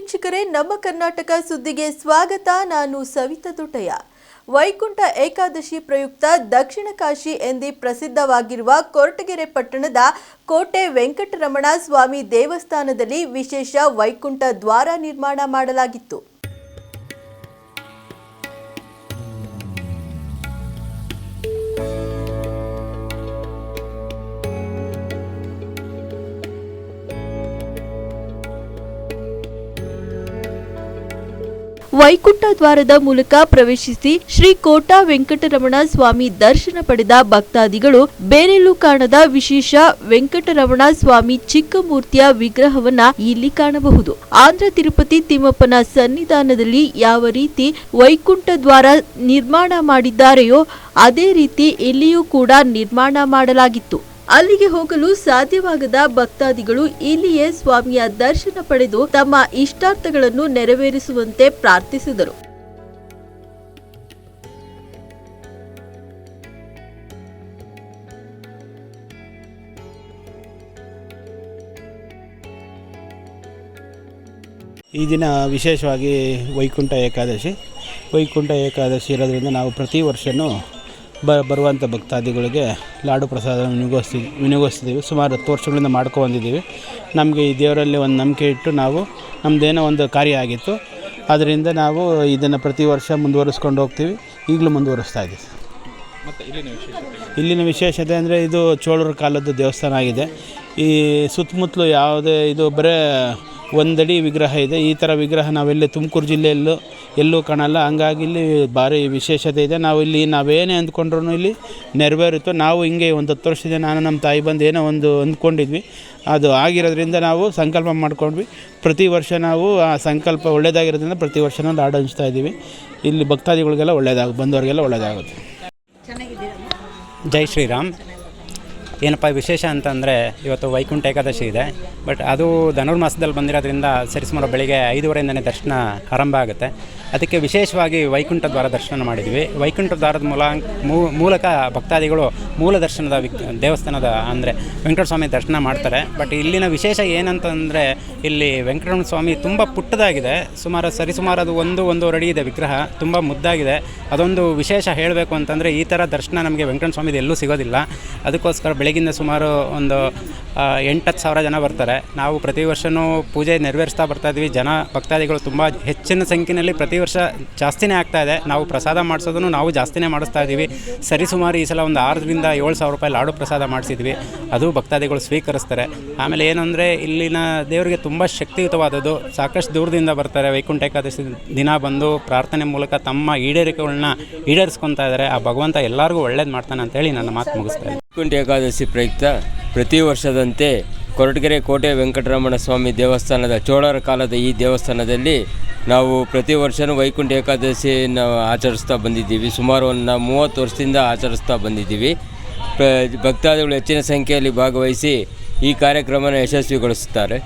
ವೀಕ್ಷಕರೇ, ನಮ್ಮ ಕರ್ನಾಟಕ ಸುದ್ದಿಗೆ ಸ್ವಾಗತ. ನಾನು ಸವಿತಾ ದೊಡ್ಡಯ್ಯ ವೈಕುಂಠ ಏಕಾದಶಿ ಪ್ರಯುಕ್ತ ದಕ್ಷಿಣ ಕಾಶಿ ಎಂದೇ ಪ್ರಸಿದ್ಧವಾಗಿರುವ ಕೊರಟಗೆರೆ ಪಟ್ಟಣದ ಕೋಟೆ ವೆಂಕಟರಮಣ ಸ್ವಾಮಿ ದೇವಸ್ಥಾನದಲ್ಲಿ ವಿಶೇಷ ವೈಕುಂಠ ದ್ವಾರ ನಿರ್ಮಾಣ ಮಾಡಲಾಗಿತ್ತು. ವೈಕುಂಠ ದ್ವಾರದ ಮೂಲಕ ಪ್ರವೇಶಿಸಿ ಶ್ರೀ ಕೋಟಾ ವೆಂಕಟರಮಣ ಸ್ವಾಮಿ ದರ್ಶನ ಪಡೆದ ಭಕ್ತಾದಿಗಳು ಬೇರೆಲ್ಲೂ ಕಾಣದ ವಿಶೇಷ ವೆಂಕಟರಮಣ ಸ್ವಾಮಿ ಚಿಕ್ಕ ಮೂರ್ತಿಯ ವಿಗ್ರಹವನ್ನ ಇಲ್ಲಿ ಕಾಣಬಹುದು. ಆಂಧ್ರ ತಿರುಪತಿ ತಿಮ್ಮಪ್ಪನ ಸನ್ನಿಧಾನದಲ್ಲಿ ಯಾವ ರೀತಿ ವೈಕುಂಠ ದ್ವಾರ ನಿರ್ಮಾಣ ಮಾಡಿದ್ದಾರೆಯೋ ಅದೇ ರೀತಿ ಇಲ್ಲಿಯೂ ಕೂಡ ನಿರ್ಮಾಣ ಮಾಡಲಾಗಿತ್ತು. ಅಲ್ಲಿಗೆ ಹೋಗಲು ಸಾಧ್ಯವಾಗದ ಭಕ್ತಾದಿಗಳು ಇಲ್ಲಿಯೇ ಸ್ವಾಮಿಯ ದರ್ಶನ ಪಡೆದು ತಮ್ಮ ಇಷ್ಟಾರ್ಥಗಳನ್ನು ನೆರವೇರಿಸುವಂತೆ ಪ್ರಾರ್ಥಿಸಿದರು. ಈ ದಿನ ವಿಶೇಷವಾಗಿ ವೈಕುಂಠ ಏಕಾದಶಿ. ವೈಕುಂಠ ಏಕಾದಶಿ ಇರೋದ್ರಿಂದ ನಾವು ಪ್ರತಿ ವರ್ಷವೂ ಬ ಬರುವಂಥ ಭಕ್ತಾದಿಗಳಿಗೆ ಲಾಡು ಪ್ರಸಾದ ವಿನಿಯೋಗಿಸ್ತೀವಿ ವಿನಿಯೋಗಿಸ್ತೀವಿ ಸುಮಾರು ಹತ್ತು ವರ್ಷಗಳಿಂದ ಮಾಡ್ಕೊ ಬಂದಿದ್ದೀವಿ. ನಮಗೆ ಈ ದೇವರಲ್ಲಿ ಒಂದು ನಂಬಿಕೆ ಇಟ್ಟು ನಾವು ನಮ್ಮದೇನೋ ಒಂದು ಕಾರ್ಯ ಆಗಿತ್ತು. ಅದರಿಂದ ನಾವು ಇದನ್ನು ಪ್ರತಿ ವರ್ಷ ಮುಂದುವರಿಸ್ಕೊಂಡು ಹೋಗ್ತೀವಿ. ಈಗಲೂ ಮುಂದುವರಿಸ್ತಾ ಇದ್ದೀವಿ ಇಲ್ಲಿನ ವಿಶೇಷತೆ? ಅಂದರೆ ಇದು ಚೋಳರ ಕಾಲದ ದೇವಸ್ಥಾನ ಆಗಿದೆ. ಈ ಸುತ್ತಮುತ್ತಲು ಯಾವುದೇ ಇದು ಬರೇ ಒಂದಡಿ ವಿಗ್ರಹ ಇದೆ. ಈ ಥರ ವಿಗ್ರಹ ನಾವೆಲ್ಲಿ ತುಮಕೂರು ಜಿಲ್ಲೆಯಲ್ಲೂ ಎಲ್ಲೂ ಕಾಣಲ್ಲ. ಹಂಗಾಗಿ ಇಲ್ಲಿ ಭಾರಿ ವಿಶೇಷತೆ ಇದೆ. ನಾವು ಇಲ್ಲಿ ನಾವೇನೇ ಅಂದ್ಕೊಂಡ್ರೂ ಇಲ್ಲಿ ನೆರವೇರುತ್ತೋ ನಾವು ಹಿಂಗೆ ಒಂದು ಹತ್ತು ವರ್ಷದಿಂದ ನಾನು ನಮ್ಮ ತಾಯಿ ಬಂದು ಏನೋ ಒಂದು ಅಂದ್ಕೊಂಡಿದ್ವಿ. ಅದು ಆಗಿರೋದ್ರಿಂದ ನಾವು ಸಂಕಲ್ಪ ಮಾಡ್ಕೊಂಡ್ವಿ. ಪ್ರತಿ ವರ್ಷ ನಾವು ಆ ಸಂಕಲ್ಪ ಒಳ್ಳೆಯದಾಗಿರೋದ್ರಿಂದ ಪ್ರತಿ ವರ್ಷ ನಾವು ಲಾಡು ಹಂಚ್ತಾ ಇದ್ದೀವಿ. ಇಲ್ಲಿ ಭಕ್ತಾದಿಗಳಿಗೆಲ್ಲ ಒಳ್ಳೆಯದಾಗ ಬಂದವರಿಗೆಲ್ಲ ಒಳ್ಳೆಯದಾಗುತ್ತೆ ಜೈ ಶ್ರೀರಾಮ್. ಏನಪ್ಪ ವಿಶೇಷ ಅಂತಂದರೆ ಇವತ್ತು ವೈಕುಂಠ ಏಕಾದಶಿ ಇದೆ ಬಟ್ ಅದು ಧನುರ್ಮಾಸದಲ್ಲಿ ಬಂದಿರೋದ್ರಿಂದ ಸರಿಸುಮಾರು ಬೆಳಿಗ್ಗೆ ಐದುವರೆಯಿಂದನೇ ದರ್ಶನ ಆರಂಭ ಆಗುತ್ತೆ. ಅದಕ್ಕೆ ವಿಶೇಷವಾಗಿ ವೈಕುಂಠ ದ್ವಾರ ದರ್ಶನ ಮಾಡಿದ್ವಿ. ವೈಕುಂಠ ದ್ವಾರದ ಮೂಲ ಮೂಲಕ ಭಕ್ತಾದಿಗಳು ಮೂಲ ದರ್ಶನದ ವಿಕ್, ದೇವಸ್ಥಾನದ ಅಂದರೆ ವೆಂಕಟಸ್ವಾಮಿ ಸ್ವಾಮಿ ದರ್ಶನ ಮಾಡ್ತಾರೆ. ಬಟ್ ಇಲ್ಲಿನ ವಿಶೇಷ ಏನಂತಂದರೆ ಇಲ್ಲಿ ವೆಂಕಟರಮಣ ಸ್ವಾಮಿ ತುಂಬ ಪುಟ್ಟದಾಗಿದೆ. ಸುಮಾರು ಸರಿಸುಮಾರು ಅದು ಒಂದು, ಒಂದೂವರೆ ಅಡಿ ಇದೆ ವಿಗ್ರಹ. ತುಂಬ ಮುದ್ದಾಗಿದೆ. ಅದೊಂದು ವಿಶೇಷ ಹೇಳಬೇಕು ಅಂತಂದರೆ ಈ ಥರ ದರ್ಶನ ನಮಗೆ ವೆಂಕಟರಮಣ ಸ್ವಾಮಿದು ಎಲ್ಲೂ ಸಿಗೋದಿಲ್ಲ. ಅದಕ್ಕೋಸ್ಕರ ಬೆಳಗಿಂದ ಸುಮಾರು ಒಂದು ಎಂಟು ಹತ್ತು ಸಾವಿರ ಜನ ಬರ್ತಾರೆ. ನಾವು ಪ್ರತಿ ವರ್ಷವೂ ಪೂಜೆ ನೆರವೇರಿಸ್ತಾ ಬರ್ತಾ ಇದ್ವಿ ಜನ ಭಕ್ತಾದಿಗಳು ತುಂಬ ಹೆಚ್ಚಿನ ಸಂಖ್ಯೆಯಲ್ಲಿ ಪ್ರತಿ ವರ್ಷ ಜಾಸ್ತಿನೇ ಆಗ್ತಾ ಇದೆ. ನಾವು ಪ್ರಸಾದ ಮಾಡಿಸೋದನ್ನು ನಾವು ಜಾಸ್ತಿನೇ ಮಾಡಿಸ್ತಾ ಇದ್ದೀವಿ. ಸರಿಸುಮಾರು ಈ ಸಲ ಒಂದು ಆರರಿಂದ ಏಳು ಸಾವಿರ ರೂಪಾಯಿ ಲಾಡು ಪ್ರಸಾದ ಮಾಡಿಸಿದ್ವಿ. ಅದು ಭಕ್ತಾದಿಗಳು ಸ್ವೀಕರಿಸ್ತಾರೆ. ಆಮೇಲೆ ಏನಂದರೆ ಇಲ್ಲಿನ ದೇವರಿಗೆ ತುಂಬ ಶಕ್ತಿಯುತವಾದದ್ದು. ಸಾಕಷ್ಟು ದೂರದಿಂದ ಬರ್ತಾರೆ. ವೈಕುಂಠ ಏಕಾದಶಿ ದಿನ ಬಂದು ಪ್ರಾರ್ಥನೆ ಮೂಲಕ ತಮ್ಮ ಈಡೇರಿಕೆಗಳನ್ನ ಈಡೇರಿಸ್ಕೊತಾ ಇದ್ದಾರೆ. ಆ ಭಗವಂತ ಎಲ್ಲರಿಗೂ ಒಳ್ಳೇದು ಮಾಡ್ತಾನೆ ಅಂತೇಳಿ ನನ್ನ ಮಾತು ಮುಗಿಸ್ತಾ. ವೈಕುಂಠ ಏಕಾದಶಿ ಪ್ರಯುಕ್ತ ಪ್ರತಿ ವರ್ಷದಂತೆ ಕೊರಟಗೆರೆ ಕೋಟೆ ವೆಂಕಟರಮಣ ಸ್ವಾಮಿ ದೇವಸ್ಥಾನದ ಚೋಳರ ಕಾಲದ ಈ ದೇವಸ್ಥಾನದಲ್ಲಿ ನಾವು ಪ್ರತಿ ವರ್ಷವೂ ವೈಕುಂಠ ಏಕಾದಶಿಯನ್ನು ಆಚರಿಸ್ತಾ ಬಂದಿದ್ದೀವಿ. ಸುಮಾರು ಒಂದು ಮೂವತ್ತು ವರ್ಷದಿಂದ ಆಚರಿಸ್ತಾ ಬಂದಿದ್ದೀವಿ. ಭಕ್ತಾದಿಗಳು ಹೆಚ್ಚಿನ ಸಂಖ್ಯೆಯಲ್ಲಿ ಭಾಗವಹಿಸಿ ಈ ಕಾರ್ಯಕ್ರಮನ ಯಶಸ್ವಿಗೊಳಿಸುತ್ತಾರೆ.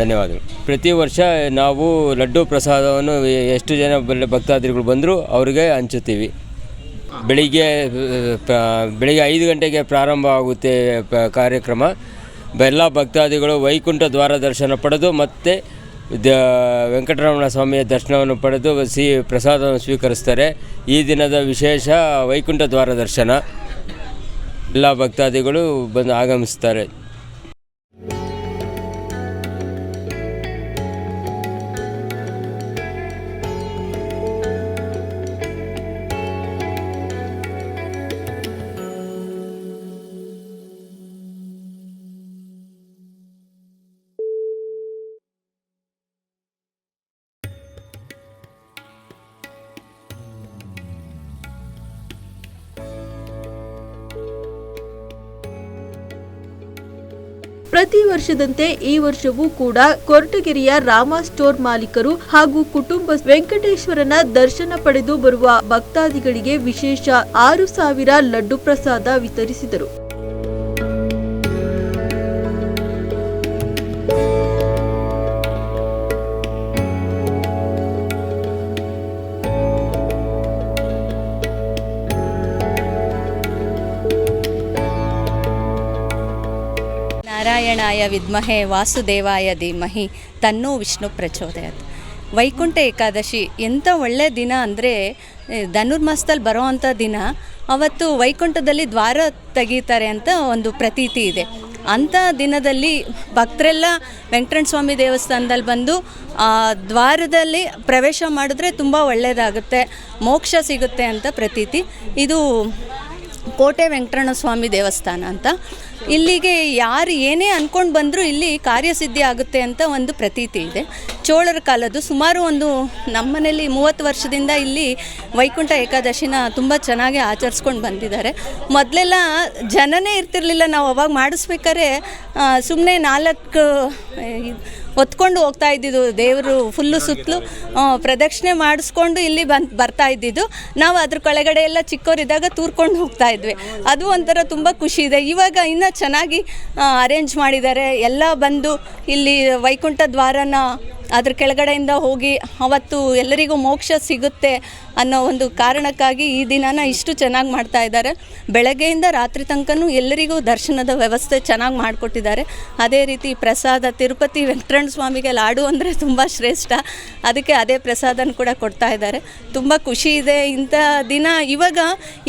ಧನ್ಯವಾದಗಳು. ಪ್ರತಿ ವರ್ಷ ನಾವು ಲಡ್ಡು ಪ್ರಸಾದವನ್ನು ಎಷ್ಟು ಜನ ಭಕ್ತಾದಿಗಳು ಬಂದರೂ ಅವರಿಗೆ ಹಂಚುತ್ತೀವಿ. ಬೆಳಿಗ್ಗೆ ಬೆಳಿಗ್ಗೆ ಐದು ಗಂಟೆಗೆ ಪ್ರಾರಂಭ ಆಗುತ್ತೆ ಕಾರ್ಯಕ್ರಮ. ಎಲ್ಲ ಭಕ್ತಾದಿಗಳು ವೈಕುಂಠ ದ್ವಾರ ದರ್ಶನ ಪಡೆದು ಮತ್ತು ದ ವೆಂಕಟರಮಣ ಸ್ವಾಮಿಯ ದರ್ಶನವನ್ನು ಪಡೆದು ಸಿ ಪ್ರಸಾದವನ್ನು ಸ್ವೀಕರಿಸ್ತಾರೆ. ಈ ದಿನದ ವಿಶೇಷ ವೈಕುಂಠ ದ್ವಾರ ದರ್ಶನ. ಎಲ್ಲ ಭಕ್ತಾದಿಗಳು ಬಂದು ಆಗಮಿಸ್ತಾರೆ. ವರ್ಷದಂತೆ ಈ ವರ್ಷವೂ ಕೂಡ ಕೊರಟಗೆರೆಯ ರಾಮ ಸ್ಟೋರ್ ಮಾಲೀಕರು ಹಾಗೂ ಕುಟುಂಬ ವೆಂಕಟೇಶ್ವರನ ದರ್ಶನ ಪಡೆದು ಬರುವ ಭಕ್ತಾದಿಗಳಿಗೆ ವಿಶೇಷ ಆರು ಸಾವಿರ ಲಡ್ಡು ಪ್ರಸಾದ ವಿತರಿಸಿದರು. ನಾರಾಯಣಾಯ ವಿದ್ಮಹೆ ವಾಸುದೇವಾಯ ಧೀಮಹಿ, ತನ್ನೋ ವಿಷ್ಣು ಪ್ರಚೋದಯತ್. ವೈಕುಂಠ ಏಕಾದಶಿ, ಎಂಥ ಒಳ್ಳೆ ದಿನ ಅಂದರೆ ಧನುರ್ಮಾಸದಲ್ಲಿ ಬರೋವಂಥ ದಿನ, ಅವತ್ತು ವೈಕುಂಠದಲ್ಲಿ ದ್ವಾರ ತೆಗೀತಾರೆ ಅಂತ ಒಂದು ಪ್ರತೀತಿ ಇದೆ. ಅಂಥ ದಿನದಲ್ಲಿ ಭಕ್ತರೆಲ್ಲ ವೆಂಕಟರಣ ಸ್ವಾಮಿ ದೇವಸ್ಥಾನದಲ್ಲಿ ಬಂದು, ಆ ದ್ವಾರದಲ್ಲಿ ಪ್ರವೇಶ ಮಾಡಿದ್ರೆ ತುಂಬ ಒಳ್ಳೆಯದಾಗುತ್ತೆ, ಮೋಕ್ಷ ಸಿಗುತ್ತೆ ಅಂತ ಪ್ರತೀತಿ. ಇದು ಕೋಟೆ ವೆಂಕಟರಣ ಸ್ವಾಮಿ ದೇವಸ್ಥಾನ ಅಂತ. ಇಲ್ಲಿಗೆ ಯಾರು ಏನೇ ಅಂದ್ಕೊಂಡು ಬಂದರೂ ಇಲ್ಲಿ ಕಾರ್ಯಸಿದ್ಧಿ ಆಗುತ್ತೆ ಅಂತ ಒಂದು ಪ್ರತೀತಿ ಇದೆ. ಚೋಳರ ಕಾಲದ್ದು ಸುಮಾರು ಒಂದು ನಮ್ಮನೇಲಿ ಮೂವತ್ತು ವರ್ಷದಿಂದ ಇಲ್ಲಿ ವೈಕುಂಠ ಏಕಾದಶಿನ ತುಂಬ ಚೆನ್ನಾಗಿ ಆಚರಿಸ್ಕೊಂಡು ಬಂದಿದ್ದಾರೆ. ಮೊದಲೆಲ್ಲ ಜನನೇ ಇರ್ತಿರಲಿಲ್ಲ, ನಾವು ಅವಾಗ ಮಾಡಿಸ್ಬೇಕಾದ್ರೆ ಸುಮ್ಮನೆ ನಾಲ್ಕು ಹೊತ್ಕೊಂಡು ಹೋಗ್ತಾ ಇದ್ದಿದ್ದು. ದೇವರು ಫುಲ್ಲು ಸುತ್ತಲೂ ಪ್ರದಕ್ಷಿಣೆ ಮಾಡಿಸ್ಕೊಂಡು ಇಲ್ಲಿ ಬಂದು, ಬರ್ತಾ ಇದ್ದಿದ್ದು. ನಾವು ಅದ್ರ ಕೆಳಗಡೆ ಎಲ್ಲ ಚಿಕ್ಕವರಿದ್ದಾಗ ತೂರ್ಕೊಂಡು ಹೋಗ್ತಾ ಇದ್ವಿ. ಅದು ಒಂಥರ ತುಂಬ ಖುಷಿ ಇದೆ. ಇವಾಗ ಇನ್ನೂ ಚೆನ್ನಾಗಿ ಅರೇಂಜ್ ಮಾಡಿದ್ದಾರೆ. ಎಲ್ಲ ಬಂದು ಇಲ್ಲಿ ವೈಕುಂಠ ದ್ವಾರನ ಅದ್ರ ಕೆಳಗಡೆಯಿಂದ ಹೋಗಿ ಅವತ್ತು ಎಲ್ಲರಿಗೂ ಮೋಕ್ಷ ಸಿಗುತ್ತೆ. ಅನ್ನೋ ಒಂದು ಕಾರಣಕ್ಕಾಗಿ ಈ ದಿನನ ಇಷ್ಟು ಚೆನ್ನಾಗಿ ಮಾಡ್ತಾ ಇದ್ದಾರೆ. ಬೆಳಗ್ಗೆಯಿಂದ ರಾತ್ರಿ ತನಕನೂ ಎಲ್ಲರಿಗೂ ದರ್ಶನದ ವ್ಯವಸ್ಥೆ ಚೆನ್ನಾಗಿ ಮಾಡಿಕೊಟ್ಟಿದ್ದಾರೆ. ಅದೇ ರೀತಿ ಪ್ರಸಾದ, ತಿರುಪತಿ ವೆಂಕಟರಣ ಸ್ವಾಮಿಗೆ ಲಾಡು ಅಂದರೆ ತುಂಬ ಶ್ರೇಷ್ಠ. ಅದಕ್ಕೆ ಅದೇ ಪ್ರಸಾದನ ಕೂಡ ಕೊಡ್ತಾ ಇದ್ದಾರೆ. ತುಂಬ ಖುಷಿ ಇದೆ. ಇಂಥ ದಿನ ಇವಾಗ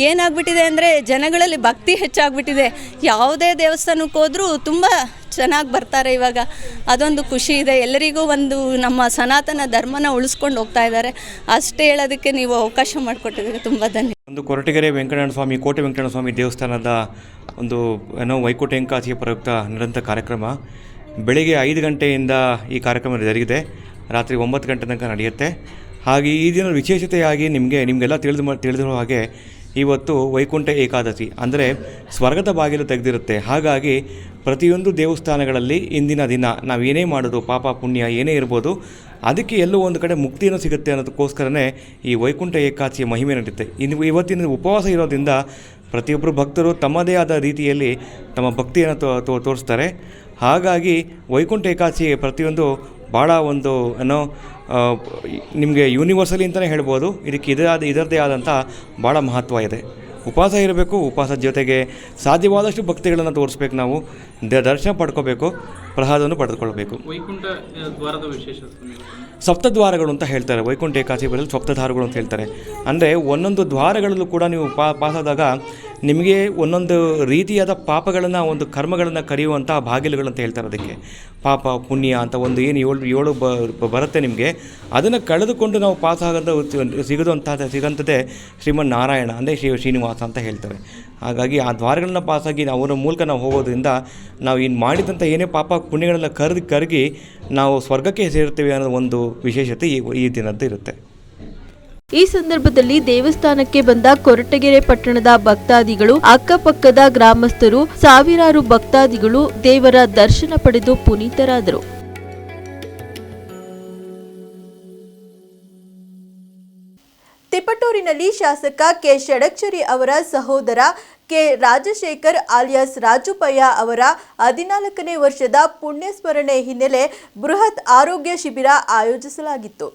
ಏನಾಗ್ಬಿಟ್ಟಿದೆ ಅಂದರೆ ಜನಗಳಲ್ಲಿ ಭಕ್ತಿ ಹೆಚ್ಚಾಗ್ಬಿಟ್ಟಿದೆ. ಯಾವುದೇ ದೇವಸ್ಥಾನಕ್ಕೆ ಹೋದರೂ ತುಂಬ ಚೆನ್ನಾಗಿ ಬರ್ತಾರೆ ಇವಾಗ. ಅದೊಂದು ಖುಷಿ ಇದೆ. ಎಲ್ಲರಿಗೂ ಒಂದು ನಮ್ಮ ಸನಾತನ ಧರ್ಮನ ಉಳಿಸ್ಕೊಂಡು ಹೋಗ್ತಾ ಇದ್ದಾರೆ. ಅಷ್ಟೇ ಹೇಳೋದಕ್ಕೆ ನೀವು ಅವಕಾಶ ಮಾಡಿಕೊಟ್ಟಿದ್ದಕ್ಕೆ ತುಂಬ ಧನ್ಯ ಒಂದು ಕೊರಟಗೆರೆ ವೆಂಕಟರಮಣ ಸ್ವಾಮಿ, ಕೋಟೆ ವೆಂಕಟರಮಣ ಸ್ವಾಮಿ ದೇವಸ್ಥಾನದ ಒಂದು, ಏನೋ ವೈಕುಂಠ ಏಕಾದಶಿಯ ಪ್ರಯುಕ್ತ ನಡೆದಂಥ ಕಾರ್ಯಕ್ರಮ. ಬೆಳಿಗ್ಗೆ ಐದು ಗಂಟೆಯಿಂದ ಈ ಕಾರ್ಯಕ್ರಮ ಜರುಗಿದೆ. ರಾತ್ರಿ ಒಂಬತ್ತು ಗಂಟೆ ತನಕ ನಡೆಯುತ್ತೆ. ಹಾಗೆ ಈ ದಿನ ವಿಶೇಷತೆಯಾಗಿ ನಿಮಗೆ, ನಿಮಗೆಲ್ಲ ತಿಳಿದು ತಿಳಿದಿರೋ ಹಾಗೆ ಇವತ್ತು ವೈಕುಂಠ ಏಕಾದಶಿ ಅಂದರೆ ಸ್ವರ್ಗದ ಬಾಗಿಲು ತೆಗೆದಿರುತ್ತೆ. ಹಾಗಾಗಿ ಪ್ರತಿಯೊಂದು ದೇವಸ್ಥಾನಗಳಲ್ಲಿ ಇಂದಿನ ದಿನ ನಾವು ಏನೇ ಮಾಡೋದು ಪಾಪ ಪುಣ್ಯ ಏನೇ ಇರ್ಬೋದು ಅದಕ್ಕೆ ಎಲ್ಲೋ ಒಂದು ಕಡೆ ಮುಕ್ತಿಯೂ ಸಿಗುತ್ತೆ ಅನ್ನೋದಕ್ಕೋಸ್ಕರನೇ ಈ ವೈಕುಂಠ ಏಕಾದಶಿಯ ಮಹಿಮೆ ನಡೆಯುತ್ತೆ. ಇನ್ನು ಇವತ್ತಿನ ಉಪವಾಸ ಇರೋದ್ರಿಂದ ಪ್ರತಿಯೊಬ್ಬರು ಭಕ್ತರು ತಮ್ಮದೇ ಆದ ರೀತಿಯಲ್ಲಿ ತಮ್ಮ ಭಕ್ತಿಯನ್ನು ತೋ ತೋರಿಸ್ತಾರೆ. ಹಾಗಾಗಿ ವೈಕುಂಠ ಏಕಾದಶಿ ಪ್ರತಿಯೊಂದು ಭಾಳ ಒಂದು, ಏನೋ ನಿಮಗೆ ಯೂನಿವರ್ಸಲಿ ಅಂತಲೇ ಹೇಳ್ಬೋದು. ಇದಕ್ಕೆ ಇದರಾದ ಇದರದೇ ಆದಂಥ ಭಾಳ ಮಹತ್ವ ಇದೆ. ಉಪವಾಸ ಇರಬೇಕು, ಉಪವಾಸದ ಜೊತೆಗೆ ಸಾಧ್ಯವಾದಷ್ಟು ಭಕ್ತಿಗಳನ್ನು ತೋರಿಸ್ಬೇಕು ನಾವು. ದರ್ಶನ ಪಡ್ಕೋಬೇಕು. ಪ್ರಸಾದವನ್ನು ಪಡೆದುಕೊಳ್ಳಬೇಕು. ವೈಕುಂಠ ದ್ವಾರದ ವಿಶೇಷ ಸಪ್ತದ್ವಾರಗಳು ಅಂತ ಹೇಳ್ತಾರೆ. ವೈಕುಂಠ ಏಕಾದಶಿ ಬರಲು ಸಪ್ತದ್ವಾರಗಳು ಅಂತ ಹೇಳ್ತಾರೆ. ಅಂದರೆ ಒಂದೊಂದು ದ್ವಾರಗಳಲ್ಲೂ ಕೂಡ ನೀವು ಪಾ ಪಾಸಾದಾಗ ನಿಮಗೆ ಒಂದೊಂದು ರೀತಿಯಾದ ಪಾಪಗಳನ್ನು ಒಂದು ಕರ್ಮಗಳನ್ನು ಕರೆಯುವಂಥ ಬಾಗಿಲುಗಳು ಅಂತ ಹೇಳ್ತಾರೆ ಅದಕ್ಕೆ. ಪಾಪ ಪುಣ್ಯ ಅಂತ ಒಂದು ಏನು ಏಳು ಏಳು ಬರುತ್ತೆ ನಿಮಗೆ. ಅದನ್ನು ಕಳೆದುಕೊಂಡು ನಾವು ಪಾಸ್ ಆಗೋದು ಸಿಗಂಥದ್ದೇ ಸಿಗೋಂಥದ್ದೇ ಶ್ರೀಮನ್ ನಾರಾಯಣ ಅಂದರೆ ಶ್ರೀ ಶ್ರೀನಿವಾಸ ಅಂತ ಹೇಳ್ತಾರೆ. ಹಾಗಾಗಿ ಆ ದ್ವಾರಗಳನ್ನ ಪಾಸಾಗಿ ನಾವು ಅವರ ಮೂಲಕ ನಾವು ಹೋಗೋದ್ರಿಂದ ನಾವು ಇನ್ನು ಮಾಡಿದಂಥ ಏನೇ ಪಾಪ ಪುಣ್ಯಗಳೆಲ್ಲ ಕರೆದು ಕರಗಿ ನಾವು ಸ್ವರ್ಗಕ್ಕೆ ಸೇರುತ್ತೇವೆ ಅನ್ನೋ ಒಂದು ವಿಶೇಷತೆ ಈ ಈ ದಿನದ್ದು ಇರುತ್ತೆ. ಈ ಸಂದರ್ಭದಲ್ಲಿ ದೇವಸ್ಥಾನಕ್ಕೆ ಬಂದ ಕೊರಟಗೆರೆ ಪಟ್ಟಣದ ಭಕ್ತಾದಿಗಳು, ಅಕ್ಕಪಕ್ಕದ ಗ್ರಾಮಸ್ಥರು, ಸಾವಿರಾರು ಭಕ್ತಾದಿಗಳು ದೇವರ ದರ್ಶನ ಪಡೆದು ಪುನೀತರಾದರು. ತಿಪಟೂರಿನಲ್ಲಿ ಶಾಸಕ ಕೆ ಷಡಕ್ಷರಿ ಅವರ ಸಹೋದರ ಕೆ ರಾಜಶೇಖರ್ ಆಲಿಯಾಸ್ ರಾಜುಪಯ್ಯ ಅವರ ಹದಿನಾಲ್ಕನೇ ವರ್ಷದ ಪುಣ್ಯಸ್ಮರಣೆ ಹಿನ್ನೆಲೆ ಬೃಹತ್ ಆರೋಗ್ಯ ಶಿಬಿರ ಆಯೋಜಿಸಲಾಗಿತ್ತು.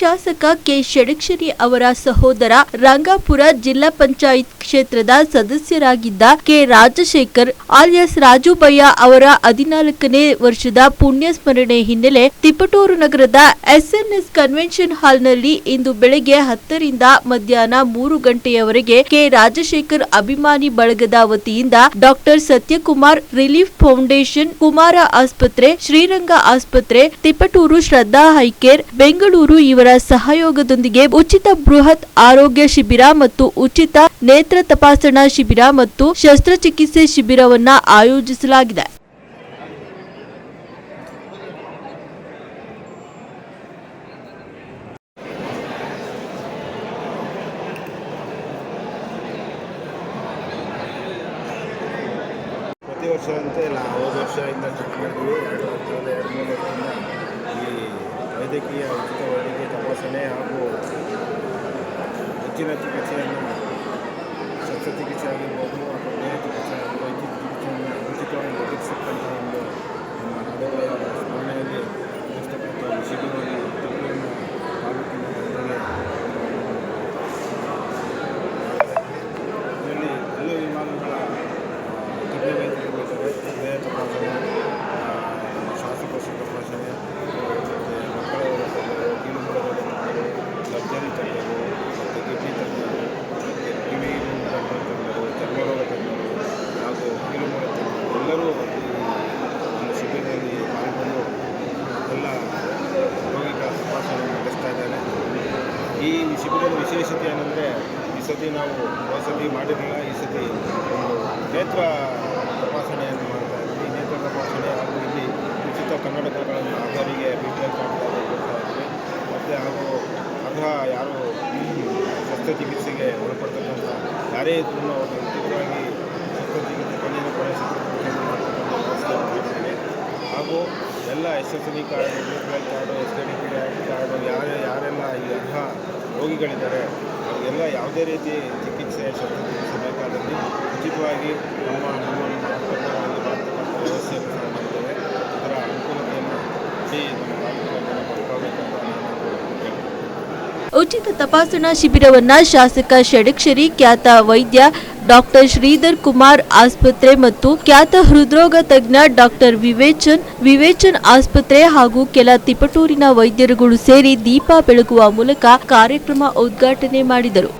ಶಾಸಕ ಕೆ ಷಡಕ್ಷರಿ ಅವರ ಸಹೋದರ ರಂಗಾಪುರ ಜಿಲ್ಲಾ ಪಂಚಾಯತ್ ಕ್ಷೇತ್ರದ ಸದಸ್ಯರಾಗಿದ್ದ ಕೆ ರಾಜಶೇಖರ್ ಆಲಿಯಾಸ್ ರಾಜುಬಯ್ಯ ಅವರ ಹದಿನಾಲ್ಕನೇ ವರ್ಷದ ಪುಣ್ಯ ಸ್ಮರಣೆ ಹಿನ್ನೆಲೆ ತಿಪಟೂರು ನಗರದ ಎಸ್ಎನ್ಎಸ್ ಕನ್ವೆನ್ಷನ್ ಹಾಲ್ನಲ್ಲಿ ಇಂದು ಬೆಳಗ್ಗೆ ಹತ್ತರಿಂದ ಮಧ್ಯಾಹ್ನ ಮೂರು ಗಂಟೆಯವರೆಗೆ ಕೆ ರಾಜಶೇಖರ್ ಅಭಿಮಾನಿ ಬಳಗದ ವತಿಯಿಂದ doctor Sathyakumar relief foundation, Kumara ಆಸ್ಪತ್ರೆ, ಶ್ರೀರಂಗ ಆಸ್ಪತ್ರೆ, ತಿಪಟೂರು ಶ್ರದ್ಧಾ ಹೈಕೇರ್, ಬೆಂಗಳೂರು ಇವರ ಸಹಯೋಗದೊಂದಿಗೆ ಉಚಿತ ಬೃಹತ್ ಆರೋಗ್ಯ ಶಿಬಿರ ಮತ್ತು ಉಚಿತ ನೇತ್ರ ತಪಾಸಣಾ ಶಿಬಿರ ಮತ್ತು ಶಸ್ತ್ರಚಿಕಿತ್ಸೆ ಶಿಬಿರವನ್ನ ಆಯೋಜಿಸಲಾಗಿದೆ. ಪ್ರತಿ ವರ್ಷ ಅಂತ ಇಲ್ಲ, ಹೋದ ವರ್ಷದಿಂದ ಸ್ಟಾರ್ಟ್ ಮಾಡಿದ್ವಿ. ಎರಡು ವರ್ಷದ ಎರಡು ಮೂರು ವರ್ಷದಿಂದ ಈ ವೈದ್ಯಕೀಯ ಉಚಿತ ವೈದ್ಯಕೀಯ ತಪಾಸಣೆ ಹಾಗೂ ಹೆಚ್ಚಿನ ಚಿಕಿತ್ಸೆಯನ್ನು ಶಸ್ತ್ರಚಿಕಿತ್ಸೆ ಆಗಿರ್ಬೋದು ಅಥವಾ ಬೇರೆ ಚಿಕಿತ್ಸೆ ಆಗಿರ್ಬೋದು ವೈದ್ಯ ಚಿಕಿತ್ಸೆಯನ್ನು ಉಚಿತವಾಗಿ ಒದಗಿಸತಕ್ಕಂಥ ಒಂದು ನಮ್ಮ ನಡುವೆಯವರ ಸ್ಮರಣೆಯಲ್ಲಿ ನಡೆಸ್ತಕ್ಕಂಥ ಒಂದು ಶಿಬಿರದಲ್ಲಿ ತಪ್ಪಲೆಯನ್ನು ತಾಲೂಕಿನ ಜನರಿಗೆ ಇದರಲ್ಲಿ ಎಲ್ಲ ವಿಭಾಗಗಳ ತಜ್ಞ ವೈದ್ಯರು ಇದ್ದಾರೆ ಹೃದಯ ತಪಾಸಣೆ ಆ, ನಮ್ಮ ಶ್ವಾಸಕೋಶ ತಪಾಸಣೆ ಮತ್ತು ಮಕ್ಕಳ ತಜ್ಞರು ಕೀಲುಮೂಳೆಗಳ ತಜ್ಞರು ಸರ್ಜರಿ ತಜ್ಞರು ಮತ್ತು ಕಿಡ್ನಿ ತಜ್ಞರು ಮತ್ತು ಕಿವಿ ಮೂಗು ತಜ್ಞರು ಚರ್ಮರೋಗ ತಜ್ಞರು ಹಾಗೂ ಕೀಲುಮೂಳೆ ತಜ್ಞರು ಎಲ್ಲರೂ ಈ ಒಂದು ಶಿಬಿರದಲ್ಲಿ ಪಾಲ್ಗೊಂಡು ಎಲ್ಲ ರೋಗಿಗಳ ತಪಾಸಣೆ ನಡೆಸ್ತಾ ಇದ್ದಾರೆ ಈ ಶಿಬಿರದ ವಿಶೇಷತೆ ಏನಂದರೆ ಈ ಸತಿ ನಾವು ವಸತಿ ಸತಿ ಮಾಡಿರಲಿಲ್ಲ ಈ ಸತಿ ಒಂದು ನೇತ್ರ ತಪಾಸಣೆಯನ್ನು ಮಾಡ್ತಾ ಇದ್ವಿ. ನೇತ್ರ ತಪಾಸಣೆ ಹಾಗೂ ಇಲ್ಲಿ ಉಚಿತ ಕನ್ನಡಕಗಳನ್ನು ಅರ್ಹರಿಗೆ ಎಲ್ ಕಾರ್ಡ್ಗಾಗಿ ಕೊಡ್ತಾ ಇದ್ವಿ. ಮತ್ತು ಹಾಗೂ ಅರ್ಹ ಯಾರು ಶಸ್ತ್ರಚಿಕಿತ್ಸೆಗೆ ಒಳಪಡ್ತಕ್ಕಂಥ ಯಾರೇ ಇದ್ರೂ ಅವರು ಉಚಿತವಾಗಿ ಶಸ್ತ್ರಚಿಕಿತ್ಸೆ ಕಣ್ಣಿನ ಕೊನೆ ಶಸ್ತ್ರಚಿಕಿತ್ಸೆ ಮಾಡ್ತಕ್ಕಂಥ ಮಾಡಿದ್ದೀವಿ ಹಾಗೂ ಎಲ್ಲ S S D card card S D card ಯಾರು ಯಾರೆಲ್ಲ ಈ ಅರ್ಹ ರೋಗಿಗಳಿದ್ದಾರೆ ಅವರಿಗೆಲ್ಲ ಯಾವುದೇ ರೀತಿ ಚಿಕಿತ್ಸೆ ಬೇಕಾದಲ್ಲಿ ಉಚಿತವಾಗಿ ನಮ್ಮ ನಮ್ಮ ಆಸ್ಪತ್ರೆಗಳಲ್ಲಿ ವ್ಯವಸ್ಥೆಯನ್ನು ಸಹ ಅದರ ಅನುಕೂಲತೆಯನ್ನು ಉಚಿತ ತಪಾಸಣಾ ಶಿಬಿರವನ್ನ ಶಾಸಕ ಷಡಕ್ಷರಿ, ಖ್ಯಾತ ವೈದ್ಯ ಡಾಕ್ಟರ್ ಶ್ರೀಧರ್ ಕುಮಾರ್ ಆಸ್ಪತ್ರೆ ಮತ್ತು ಖ್ಯಾತ ಹೃದ್ರೋಗ ತಜ್ಞ ಡಾಕ್ಟರ್ ವಿವೇಚನ್ ವಿವೇಚನ್ ಆಸ್ಪತ್ರೆ ಹಾಗೂ ಕೆಲ ತಿಪಟೂರಿನ ವೈದ್ಯರುಗಳು ಸೇರಿ ದೀಪ ಬೆಳಗುವ ಮೂಲಕ ಕಾರ್ಯಕ್ರಮ ಉದ್ಘಾಟನೆ ಮಾಡಿದರು.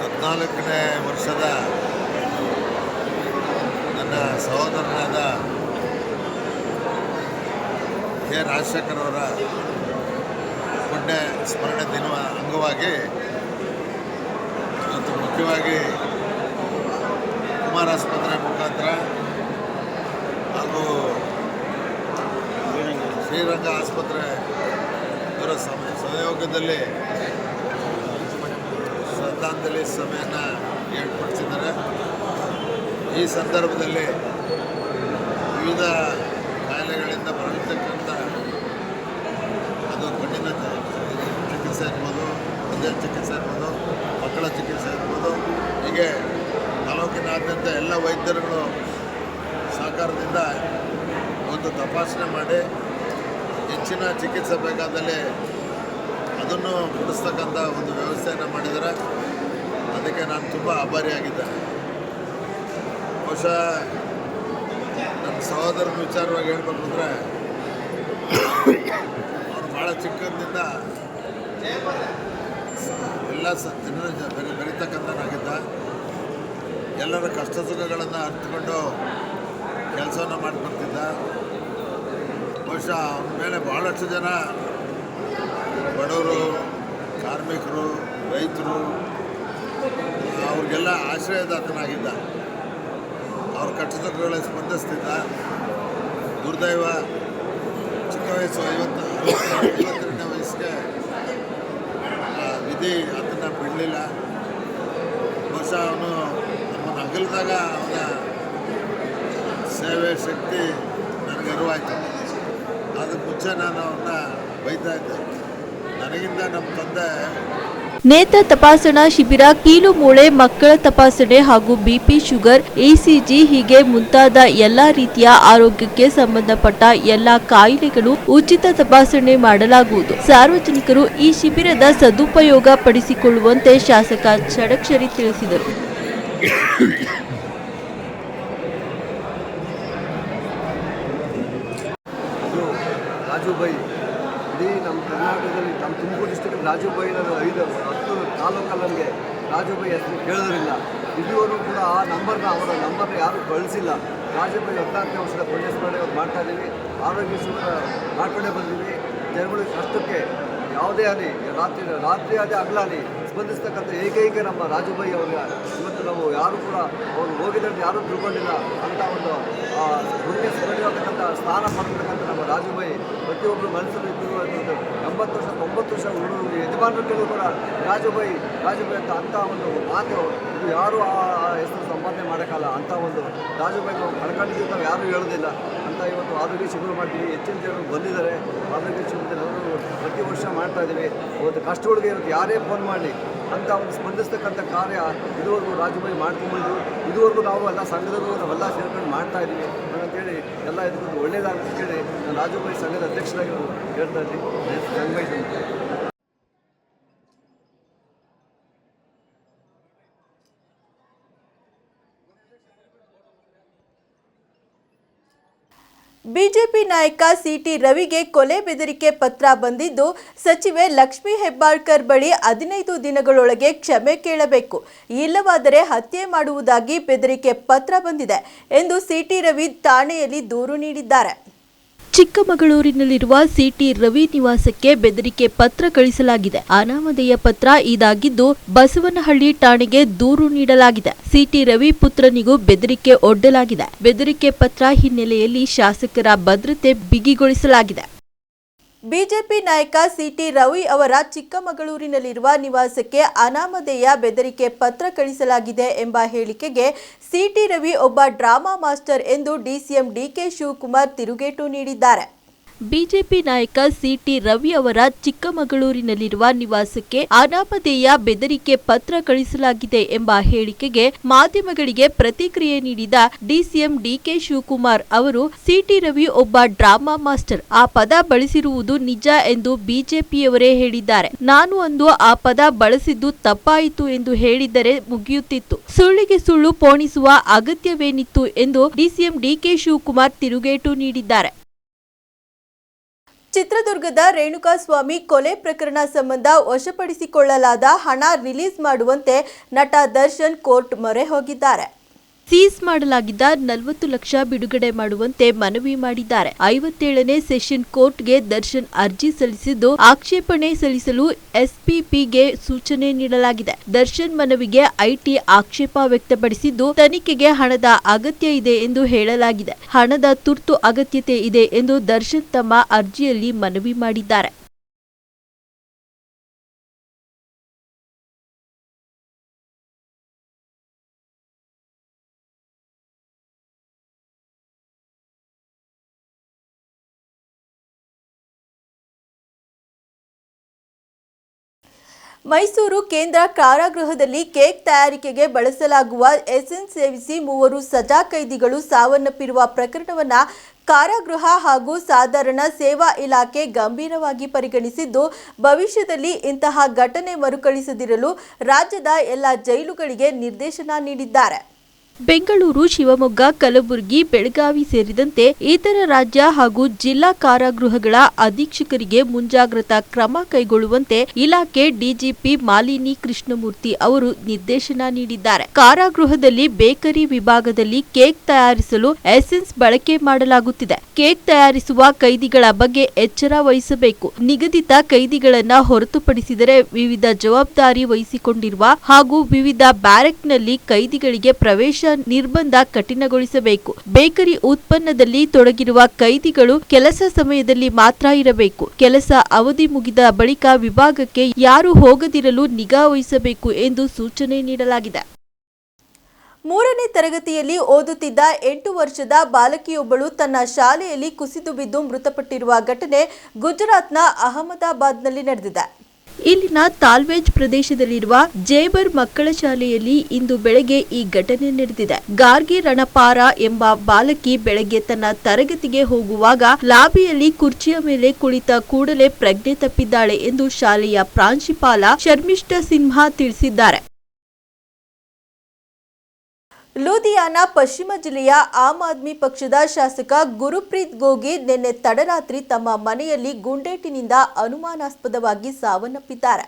ಹದಿನಾಲ್ಕನೇ ವರ್ಷದ ನನ್ನ ಸಹೋದರನಾದ ಕೆ ರಾಜಶೇಖರ್ ಅವರ ಪುಣ್ಯ ಸ್ಮರಣೆ ದಿನ ಅಂಗವಾಗಿ ಮತ್ತು ಮುಖ್ಯವಾಗಿ ಕುಮಾರ್ ಆಸ್ಪತ್ರೆ ಮುಖಾಂತರ ಹಾಗೂ ಶ್ರೀರಂಗ ಆಸ್ಪತ್ರೆ ಇವರ ಸಹಯೋಗದಲ್ಲಿ ಶ್ರದ್ಧಾಂಜಲಿ ಸಭೆಯನ್ನು ಏರ್ಪಡಿಸಿದ್ದಾರೆ. ಈ ಸಂದರ್ಭದಲ್ಲಿ ವಿವಿಧ ಬಳಲ್ತಕ್ಕಂಥ ಅದು ಕಣ್ಣಿನ ಚಿಕಿತ್ಸೆ ಇರ್ಬೋದು ಹೃದಯ ಚಿಕಿತ್ಸೆ ಇರ್ಬೋದು, ಮಕ್ಕಳ ಚಿಕಿತ್ಸೆ ಇರ್ಬೋದು, ಹೀಗೆ ತಾಲೂಕಿನಾದ್ಯಂತ ಎಲ್ಲ ವೈದ್ಯರುಗಳು ಸಹಕಾರದಿಂದ ಒಂದು ತಪಾಸಣೆ ಮಾಡಿ ಹೆಚ್ಚಿನ ಚಿಕಿತ್ಸೆ ಬೇಕಾದಲ್ಲಿ ಅದನ್ನು ಕೊಡಿಸ್ತಕ್ಕಂಥ ಒಂದು ವ್ಯವಸ್ಥೆಯನ್ನು ಮಾಡಿದ್ದಾರೆ. ಅದಕ್ಕೆ ನಾನು ತುಂಬ ಆಭಾರಿಯಾಗಿದ್ದೇನೆ. ಬಹುಶಃ ನನ್ನ ಸಹೋದರನ ವಿಚಾರವಾಗಿ ಹೇಳ್ಬೇಕು ಭಾಳ ಚಿಕ್ಕಂದಿಂದ ಎಲ್ಲ ಸ ಜನರ ಎಲ್ಲರ ಕಷ್ಟ ಸುಖಗಳನ್ನು ಅರ್ಥಕೊಂಡು ಕೆಲಸವನ್ನು ಮಾಡಿ ಬರ್ತಿದ್ದ. ಬಹುಶಃ ಅವನ ಮೇಲೆ ಭಾಳಷ್ಟು ಜನ ಬಡವರು, ಕಾರ್ಮಿಕರು, ರೈತರು, ಅವ್ರಿಗೆಲ್ಲ ಆಶ್ರಯದಾತನಾಗಿದ್ದ. ಅವ್ರ ಕಷ್ಟಗಳಿಗೆ ಸ್ಪಂದಿಸ್ತಿದ್ದ. ದುರ್ದೈವ ವಯಸ್ಸು, ಐವತ್ತು ಐವತ್ತೆರಡನೇ ವಯಸ್ಸಿಗೆ ವಿಧಿ ಅದನ್ನು ಬಿಡಲಿಲ್ಲ. ಬಹುಶಃ ಅವನು ನಮ್ಮ ಅಗಲಿದಾಗ ಅವನ ಸೇವೆ ಶಕ್ತಿ ನನಗೆ ಅರಿವಾಯಿತು. ಅದಕ್ಕೆ ಮುಂಚೆ ನಾನು ಅವನ್ನ ಬೈತಾ ಇದ್ದೆ. ನೇತ್ರ ತಪಾಸಣಾ ಶಿಬಿರ, ಕೀಲು ಮೂಳೆ, ಮಕ್ಕಳ ತಪಾಸಣೆ ಹಾಗೂ ಬಿಪಿ ಶುಗರ್, ಎಸಿಜಿ ಹೀಗೆ ಮುಂತಾದ ಎಲ್ಲಾ ರೀತಿಯ ಆರೋಗ್ಯಕ್ಕೆ ಸಂಬಂಧಪಟ್ಟ ಎಲ್ಲಾ ಕಾಯಿಲೆಗಳು ಉಚಿತ ತಪಾಸಣೆ ಮಾಡಲಾಗುವುದು. ಸಾರ್ವಜನಿಕರು ಈ ಶಿಬಿರದ ಸದುಪಯೋಗ ಪಡಿಸಿಕೊಳ್ಳುವಂತೆ ಶಾಸಕ ಷಡಕ್ಷರಿ ತಿಳಿಸಿದರು ಇದು ರಾಜುಬಾಯಿ ಇಡೀ ನಮ್ಮ ಕರ್ನಾಟಕದಲ್ಲಿ ನಮ್ಮ ತುಮಕೂರು ಡಿಸ್ಟಿಕಲ್ಲಿ ರಾಜುಬಾಯಿ ನಾನು ಐದು ಹತ್ತು ತಾಲೂಕಲ್ಲಿ ನನಗೆ ರಾಜುಬಾಯಿ ಹೆಸರು ಕೇಳೋದಿಲ್ಲ ಇದುವರೆಗೂ ಕೂಡ ಆ ನಂಬರ್ನ ಅವರ ನಂಬರ್ನ ಯಾರೂ ಕಳಿಸಿಲ್ಲ. ರಾಜುಬಾಯಿ ಹದಿನಾಲ್ಕನೇ ವರ್ಷದ ಪುಣ್ಯಸ್ಮರಣೆ ಅವ್ರು ಮಾಡ್ತಾ ಇದ್ದೀವಿ. ಆರೋಗ್ಯ ಸುಖ ಮಾಡ್ಕೊಂಡೇ ಬಂದೀವಿ ಜನಗಳಿಗೆ ಕಷ್ಟಕ್ಕೆ ಯಾವುದೇ ಆಗಲಿ ರಾತ್ರಿ ರಾತ್ರಿ ಆದರೆ ಹಗಲಾಗಲಿ ಸ್ಪಂದಿಸ್ತಕ್ಕಂಥ ಏಕೈಕ ನಮ್ಮ ರಾಜುಬಾಯಿ ಅವರಿಗೆ ಇವತ್ತು ನಾವು ಯಾರು ಕೂಡ ಅವರು ಹೋಗಿದ್ರೆ ಯಾರೂ ತಿಳ್ಕೊಂಡಿಲ್ಲ ಅಂತ ಒಂದು ಆ, ಪುಣ್ಯ ಸ್ಮರಣೀಯವಾಗತಕ್ಕಂಥ ಸ್ಥಾನ ಪಡೆದಿರ್ತಕ್ಕಂಥ ನಮ್ಮ ರಾಜುಬಾಯಿ ಪ್ರತಿಯೊಬ್ಬರು ಮನಸ್ಸಲ್ಲಿ ಇದ್ದು ಎಂಬತ್ತು ವರ್ಷ ತೊಂಬತ್ತು ವರ್ಷ ಹುಡುಗರು ಯಜಮಾನರು ಕೂಡ ರಾಜುಬಾಯಿ ರಾಜುಭಾಯಿ ಅಂತ ಅಂಥ ಒಂದು ಮಾತು ಇದು ಯಾರು ಆ ಹೆಸರು ಸಂಪಾದನೆ ಮಾಡೋಕ್ಕಲ್ಲ ಅಂಥ ಒಂದು ರಾಜುಬಾಯಿ ನಾವು ಕಳ್ಕೊಂಡಿದ್ದೀವಿ ನಾವು ಯಾರೂ ಹೇಳೋದಿಲ್ಲ. ಅಂತ ಇವತ್ತು ಆರೋಗ್ಯ ಶಿಬಿರ ಮಾಡ್ತೀವಿ. ಹೆಚ್ಚಿನ ಜನರು ಬಂದಿದ್ದಾರೆ. ಆರೋಗ್ಯ ಶಿಬಿರದಲ್ಲಿ ಅವರು ಪ್ರತಿ ವರ್ಷ ಮಾಡ್ತಾ ಇದ್ದೀವಿ. ಇವತ್ತು ಕಷ್ಟಗಳಿಗೆ ಇರುತ್ತೆ ಯಾರೇ ಫೋನ್ ಮಾಡಲಿ ಅಂತ ಒಂದು ಸ್ಪಂದಿಸ್ತಕ್ಕಂಥ ಕಾರ್ಯ ಇದುವರೆಗೂ ರಾಜುಬಾಯಿ ಮಾಡ್ಕೊಂಡ್ಬಂದು, ಇದುವರೆಗೂ ನಾವು ಎಲ್ಲ ಸಂಘದವರು ನಾವೆಲ್ಲ ಸೇರ್ಕೊಂಡು ಮಾಡ್ತಾ ಇದ್ದೀವಿ ಅಂತೇಳಿ ಎಲ್ಲ ಇದಕ್ಕೊಂದು ಒಳ್ಳೇದಾಗುತ್ತೆ ಅಂತೇಳಿ ನಾನು ರಾಜುಬಾಯಿ ಸಂಘದ ಅಧ್ಯಕ್ಷರಾಗಿ ಹೇಳ್ತಾ ಇದ್ದೀನಿ. ಬಿಜೆಪಿ ನಾಯಕ ಸಿಟಿ ರವಿಗೆ ಕೊಲೆ ಬೆದರಿಕೆ ಪತ್ರ ಬಂದಿದ್ದು, ಸಚಿವೆ ಲಕ್ಷ್ಮೀ ಹೆಬ್ಬಾಳ್ಕರ್ ಬಳಿ ಹದಿನೈದು ದಿನಗಳೊಳಗೆ ಕ್ಷಮೆ ಕೇಳಬೇಕು. ಇಲ್ಲವಾದರೆ ಹತ್ಯೆ ಮಾಡುವುದಾಗಿ ಬೆದರಿಕೆ ಪತ್ರ ಬಂದಿದೆ ಎಂದು ಸಿಟಿ ರವಿ ಠಾಣೆಯಲ್ಲಿ ದೂರು ನೀಡಿದ್ದಾರೆ. ಚಿಕ್ಕಮಗಳೂರಿನಲ್ಲಿರುವ ಸಿಟಿ ರವಿ ನಿವಾಸಕ್ಕೆ ಬೆದರಿಕೆ ಪತ್ರ ಕಳಿಸಲಾಗಿದೆ. ಅನಾಮಧೇಯ ಪತ್ರ ಇದಾಗಿದ್ದು, ಬಸವನಹಳ್ಳಿ ಠಾಣೆಗೆ ದೂರು ನೀಡಲಾಗಿದೆ. ಸಿಟಿ ರವಿ ಪುತ್ರನಿಗೂ ಬೆದರಿಕೆ ಒಡ್ಡಲಾಗಿದೆ. ಬೆದರಿಕೆ ಪತ್ರ ಹಿನ್ನೆಲೆಯಲ್ಲಿ ಶಾಸಕರ ಭದ್ರತೆ ಬಿಗಿಗೊಳಿಸಲಾಗಿದೆ. ಬಿಜೆಪಿ ನಾಯಕ ಸಿಟಿ ರವಿ ಅವರ ಚಿಕ್ಕಮಗಳೂರಿನಲ್ಲಿರುವ ನಿವಾಸಕ್ಕೆ ಅನಾಮಧೇಯ ಬೆದರಿಕೆ ಪತ್ರ ಕಳಿಸಲಾಗಿದೆ ಎಂಬ ಹೇಳಿಕೆಗೆ ಸಿಟಿ ರವಿ ಒಬ್ಬ ಡ್ರಾಮಾ ಮಾಸ್ಟರ್ ಎಂದು ಡಿಸಿಎಂ ಡಿಕೆ ಶಿವಕುಮಾರ್ ತಿರುಗೇಟು ನೀಡಿದ್ದಾರೆ. ಬಿಜೆಪಿ ನಾಯಕ ಸಿಟಿ ರವಿ ಅವರ ಚಿಕ್ಕಮಗಳೂರಿನಲ್ಲಿರುವ ನಿವಾಸಕ್ಕೆ ಅನಾಮಧೇಯ ಬೆದರಿಕೆ ಪತ್ರ ಕಳಿಸಲಾಗಿದೆ ಎಂಬ ಹೇಳಿಕೆಗೆ ಮಾಧ್ಯಮಗಳಿಗೆ ಪ್ರತಿಕ್ರಿಯೆ ನೀಡಿದ ಡಿಸಿಎಂ ಡಿಕೆ ಶಿವಕುಮಾರ್ ಅವರು, ಸಿಟಿ ರವಿ ಒಬ್ಬ ಡ್ರಾಮಾ ಮಾಸ್ಟರ್, ಆ ಪದ ಬಳಸಿರುವುದು ನಿಜ ಎಂದು ಬಿಜೆಪಿಯವರೇ ಹೇಳಿದ್ದಾರೆ. ನಾನು ಅಂದು ಆ ಪದ ಬಳಸಿದ್ದು ತಪ್ಪಾಯಿತು ಎಂದು ಹೇಳಿದರೆ ಮುಗಿಯುತ್ತಿತ್ತು. ಸುಳ್ಳಿಗೆ ಸುಳ್ಳು ಪೋಣಿಸುವ ಅಗತ್ಯವೇನಿತ್ತು ಎಂದು ಡಿಸಿಎಂ ಡಿಕೆ ಶಿವಕುಮಾರ್ ತಿರುಗೇಟು ನೀಡಿದ್ದಾರೆ. ಚಿತ್ರದುರ್ಗದ ರೇಣುಕಾಸ್ವಾಮಿ ಕೊಲೆ ಪ್ರಕರಣ ಸಂಬಂಧ ವಶಪಡಿಸಿಕೊಳ್ಳಲಾದ ಹಣ ರಿಲೀಸ್ ಮಾಡುವಂತೆ ನಟ ದರ್ಶನ್ ಕೋರ್ಟ್ ಮೊರೆ ಹೋಗಿದ್ದಾರೆ. ಸೀಸ್ ಮಾಡಲಾಗಿದ್ದ ನಲವತ್ತು ಲಕ್ಷ ಬಿಡುಗಡೆ ಮಾಡುವಂತೆ ಮನವಿ ಮಾಡಿದ್ದಾರೆ. ಐವತ್ತೇಳನೇ ಸೆಷನ್ ಕೋರ್ಟ್ಗೆ ದರ್ಶನ್ ಅರ್ಜಿ ಸಲ್ಲಿಸಿದ್ದು ಆಕ್ಷೇಪಣೆ ಸಲ್ಲಿಸಲು ಎಸ್ಪಿಪಿಗೆ ಸೂಚನೆ ನೀಡಲಾಗಿದೆ. ದರ್ಶನ್ ಮನವಿಗೆ ಐಟಿ ಆಕ್ಷೇಪ ವ್ಯಕ್ತಪಡಿಸಿದ್ದು, ತನಿಖೆಗೆ ಹಣದ ಅಗತ್ಯ ಇದೆ ಎಂದು ಹೇಳಲಾಗಿದೆ. ಹಣದ ತುರ್ತು ಅಗತ್ಯತೆ ಇದೆ ಎಂದು ದರ್ಶನ್ ತಮ್ಮ ಅರ್ಜಿಯಲ್ಲಿ ಮನವಿ ಮಾಡಿದ್ದಾರೆ. ಮೈಸೂರು ಕೇಂದ್ರ ಕಾರಾಗೃಹದಲ್ಲಿ ಕೇಕ್ ತಯಾರಿಕೆಗೆ ಬಳಸಲಾಗುವ ಎಸೆನ್ಸ್ ಸೇವಿಸಿ ಮೂವರು ಸಜಾ ಕೈದಿಗಳು ಸಾವನ್ನಪ್ಪಿರುವ ಪ್ರಕರಣವನ್ನು ಕಾರಾಗೃಹ ಹಾಗೂ ಸಾಧಾರಣ ಸೇವಾ ಇಲಾಖೆ ಗಂಭೀರವಾಗಿ ಪರಿಗಣಿಸಿದ್ದು, ಭವಿಷ್ಯದಲ್ಲಿ ಇಂತಹ ಘಟನೆ ಮರುಕಳಿಸದಿರಲು ರಾಜ್ಯದ ಎಲ್ಲ ಜೈಲುಗಳಿಗೆ ನಿರ್ದೇಶನ ನೀಡಿದ್ದಾರೆ. ಬೆಂಗಳೂರು, ಶಿವಮೊಗ್ಗ, ಕಲಬುರಗಿ, ಬೆಳಗಾವಿ ಸೇರಿದಂತೆ ಇತರ ರಾಜ್ಯ ಹಾಗೂ ಜಿಲ್ಲಾ ಕಾರಾಗೃಹಗಳ ಅಧೀಕ್ಷಕರಿಗೆ ಮುಂಜಾಗ್ರತಾ ಕ್ರಮ ಕೈಗೊಳ್ಳುವಂತೆ ಇಲಾಖೆ ಡಿಜಿಪಿ ಮಾಲಿನಿ ಕೃಷ್ಣಮೂರ್ತಿ ಅವರು ನಿರ್ದೇಶನ ನೀಡಿದ್ದಾರೆ. ಕಾರಾಗೃಹದಲ್ಲಿ ಬೇಕರಿ ವಿಭಾಗದಲ್ಲಿ ಕೇಕ್ ತಯಾರಿಸಲು ಎಸೆನ್ಸ್ ಬಳಕೆ ಮಾಡಲಾಗುತ್ತಿದೆ. ಕೇಕ್ ತಯಾರಿಸುವ ಕೈದಿಗಳ ಬಗ್ಗೆ ಎಚ್ಚರ ವಹಿಸಬೇಕು. ನಿಗದಿತ ಕೈದಿಗಳನ್ನ ಹೊರತುಪಡಿಸಿದರೆ ವಿವಿಧ ಜವಾಬ್ದಾರಿ ವಹಿಸಿಕೊಂಡಿರುವ ಹಾಗೂ ವಿವಿಧ ಬ್ಯಾರೆಕ್ನಲ್ಲಿ ಕೈದಿಗಳಿಗೆ ಪ್ರವೇಶ ನಿರ್ಬಂಧ ಕಠಿಣಗೊಳಿಸಬೇಕು. ಬೇಕರಿ ಉತ್ಪನ್ನದಲ್ಲಿ ತೊಡಗಿರುವ ಕೈದಿಗಳು ಕೆಲಸ ಸಮಯದಲ್ಲಿ ಮಾತ್ರ ಇರಬೇಕು. ಕೆಲಸ ಅವಧಿ ಮುಗಿದ ಬಳಿಕ ವಿಭಾಗಕ್ಕೆ ಯಾರು ಹೋಗದಿರಲು ನಿಗಾ ವಹಿಸಬೇಕು ಎಂದು ಸೂಚನೆ ನೀಡಲಾಗಿದೆ. ಮೂರನೇ ತರಗತಿಯಲ್ಲಿ ಓದುತ್ತಿದ್ದ ಎಂಟು ವರ್ಷದ ಬಾಲಕಿಯೊಬ್ಬಳು ತನ್ನ ಶಾಲೆಯಲ್ಲಿ ಕುಸಿದು ಬಿದ್ದು ಮೃತಪಟ್ಟಿರುವ ಘಟನೆ ಗುಜರಾತ್ನ ಅಹಮದಾಬಾದ್ನಲ್ಲಿ ನಡೆದಿದೆ. ಇಲ್ಲಿನ ತಾಲ್ವೇಜ್ ಪ್ರದೇಶದಲ್ಲಿರುವ ಜೇಬರ್ ಮಕ್ಕಳ ಶಾಲೆಯಲ್ಲಿ ಇಂದು ಬೆಳಗ್ಗೆ ಈ ಘಟನೆ ನಡೆದಿದೆ. ಗಾರ್ಗಿ ರಣಪಾರ ಎಂಬ ಬಾಲಕಿ ಬೆಳಗ್ಗೆ ತನ್ನ ತರಗತಿಗೆ ಹೋಗುವಾಗ ಲಾಬಿಯಲ್ಲಿ ಕುರ್ಚಿಯ ಮೇಲೆ ಕುಳಿತ ಕೂಡಲೇ ಪ್ರಜ್ಞೆ ತಪ್ಪಿದ್ದಾಳೆ ಎಂದು ಶಾಲೆಯ ಪ್ರಾಂಶುಪಾಲ ಶರ್ಮಿಷ್ಠ ಸಿನ್ಹಾ ತಿಳಿಸಿದ್ದಾರೆ. ಲೂಧಿಯಾನ ಪಶ್ಚಿಮ ಜಿಲ್ಲೆಯ ಆಮ್ ಆದ್ಮಿ ಪಕ್ಷದ ಶಾಸಕ ಗುರುಪ್ರೀತ್ ಗೋಗಿ ನಿನ್ನೆ ತಡರಾತ್ರಿ ತಮ್ಮ ಮನೆಯಲ್ಲಿ ಗುಂಡೇಟಿನಿಂದ ಅನುಮಾನಾಸ್ಪದವಾಗಿ ಸಾವನ್ನಪ್ಪಿದ್ದಾರೆ.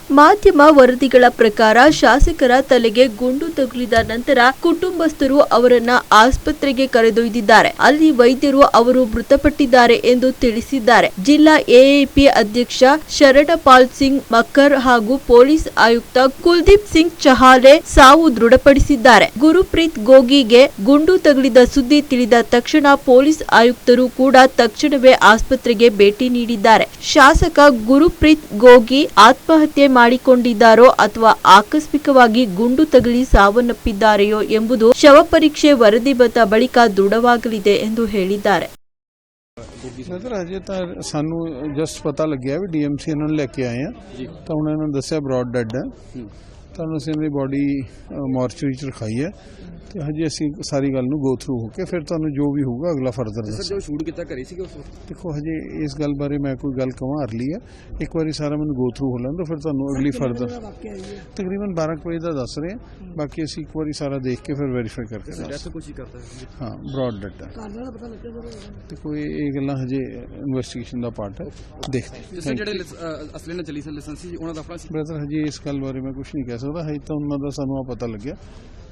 ಮಾಧ್ಯಮ ವರದಿಗಳ ಪ್ರಕಾರ ಶಾಸಕರ ತಲೆಗೆ ಗುಂಡು ತಗುಲಿದ ನಂತರ ಕುಟುಂಬಸ್ಥರು ಅವರನ್ನ ಆಸ್ಪತ್ರೆಗೆ ಕರೆದೊಯ್ದಿದ್ದಾರೆ. ಅಲ್ಲಿ ವೈದ್ಯರು ಅವರು ಮೃತಪಟ್ಟಿದ್ದಾರೆ ಎಂದು ತಿಳಿಸಿದ್ದಾರೆ. ಜಿಲ್ಲಾ ಎಎಪಿ ಅಧ್ಯಕ್ಷ ಶರಣಪಾಲ್ ಸಿಂಗ್ ಮಕ್ಕರ್ ಹಾಗೂ ಪೊಲೀಸ್ ಆಯುಕ್ತ ಕುಲ್ದೀಪ್ ಸಿಂಗ್ ಚಹಾಲೆ ಸಾವು ದೃಢಪಡಿಸಿದ್ದಾರೆ. ಗುರುಪ್ರೀತ್ ಗೋಗಿಗೆ ಗುಂಡು ತಗುಲಿದ ಸುದ್ದಿ ತಿಳಿದ ತಕ್ಷಣ ಪೊಲೀಸ್ ಆಯುಕ್ತರು ಕೂಡ ತಕ್ಷಣವೇ ಆಸ್ಪತ್ರೆಗೆ ಭೇಟಿ ನೀಡಿದ್ದಾರೆ. ಶಾಸಕ ಗುರುಪ್ರೀತ್ ಗೋಗಿ ಆತ್ಮಹತ್ಯೆ ಮಾಡಿಕೊಂಡಿದ್ದಾರೋ ಅಥವಾ ಆಕಸ್ಮಿಕವಾಗಿ ಗುಂಡು ತಗುಲಿ ಸಾವನ್ನಪ್ಪಿದ್ದಾರೆಯೋ ಎಂಬುದು ಶವ ಪರೀಕ್ಷೆ ವರದಿ ಬಂದ ಬಳಿಕ ದೃಢವಾಗಲಿದೆ ಎಂದು ಹೇಳಿದ್ದಾರೆ. ਅਜੇ ਤਾਂ ਸਾਨੂੰ ਜਸਟ ਪਤਾ ਲੱਗਿਆ ਵੀ ਡੀਐਮਸੀ ਇਹਨਾਂ ਨੂੰ ਲੈ ਕੇ ਆਏ ਆ ਤਾਂ ਉਹਨਾਂ ਨੇ ਦੱਸਿਆ ਬ੍ਰੌਡ ਡੈਡ ਹੈ ਤਾਂ ਉਹਨਾਂ ਨੇ ਦੀ ਬਾਡੀ ਮੋਰਚਰੀ ਚ ਰਖਾਈ ਹੈ ਤੇ ਹਜੇ ਅਸੀਂ ਸਾਰੀ ਗੱਲ ਨੂੰ ਗੋ ਥਰੂ ਹੋ ਕੇ ਫਿਰ ਤੁਹਾਨੂੰ ਜੋ ਵੀ ਹੋਊਗਾ ਅਗਲਾ ਫਰਦਰ ਦੱਸਾਂ ਜੋ ਸ਼ੂਟ ਕੀਤਾ ਘਰੇ ਸੀਗੇ ਉਸ ਵਕਤ? ਦੇਖੋ ਹਜੇ ਇਸ ਗੱਲ ਬਾਰੇ ਮੈਂ ਕੋਈ ਗੱਲ ਕਵਾਂ ਅਰਲੀ ਹੈ ਇੱਕ ਵਾਰੀ ਸਾਰਾ ਮੈਨੂੰ ਗੋ ਥਰੂ ਹੋ ਲੈਣ ਦਿਓ ਫਿਰ ਤੁਹਾਨੂੰ ਅਗਲੀ ਫਰਦਰ ਤਕਰੀਬਨ 12 ਕੁ ਵਜੇ ਦਾ ਦੱਸ ਰਹੇ ਹਾਂ। ਬਾਕੀ ਅਸੀਂ ਇੱਕ ਵਾਰੀ ਸਾਰਾ ਦੇਖ ਕੇ ਫਿਰ ਵੈਰੀਫਾਈ ਕਰਕੇ ਦੱਸ ਕੁਛ ਹੀ ਕਰਦਾ ਹੈ ਹਾਂ ਬ੍ਰੌਡ ਡੈਡ ਹੈ ਤੇ ਕੋਈ ਇਹ ਗੱਲਾਂ ਹਜੇ ਇਨਵੈਸਟੀਗੇਸ਼ਨ ਦਾ ਪਾਰਟ ਹੈ। ਦੇਖਦੇ ਹਾਂ। ਸਰ ਜਿਹੜੇ ਅਸਲੇ ਨਾਲ ਚੱਲੀ ਸਰ ਲਾਇਸੈਂਸ ਸੀ ਉਹਨਾਂ ਦਾ ਆਪਣਾ ਸੀ? ਬ੍ਰਦਰ ਹਜੇ ਇਸ ਗੱਲ ਬਾਰੇ ਮੈਂ ਕੁਝ ਨਹੀਂ ਕਹਿ ਸਕਦਾ। ਹਜੇ ਤਾਂ ਉਹਨਾਂ ਦਾ ਸਾਨੂੰ ਆ ਪਤਾ ਲੱਗਿਆ।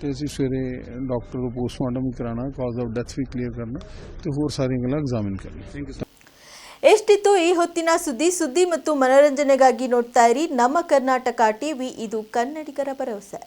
ਤੇ ਅਸੀਂ ਸਵੇਰੇ ਡਾਕਟਰ ਨੂੰ ਪੋਸਟਮਾਰਟਮ ਵੀ ਕਰਾਉਣਾ ਕਾਜ਼ ਆਫ ਡੈਥ ਵੀ ਕਲੀਅਰ ਕਰਨਾ ਤੇ ਹੋਰ ਸਾਰੀਆਂ ਗੱਲਾਂ ਐਗਜ਼ਾਮਿਨ ਕਰਨਾ ಎಷ್ಟಿತ್ತು ಈ ಹೊತ್ತಿನ ಸುದ್ದಿ ಸುದ್ದಿ ಮತ್ತು ಮನರಂಜನೆಗಾಗಿ ನೋಡ್ತಾ ಇರಿ ನಮ್ಮ ಕರ್ನಾಟಕ ಟಿವಿ ಇದು ಕನ್ನಡಿಗರ ಭರವಸೆ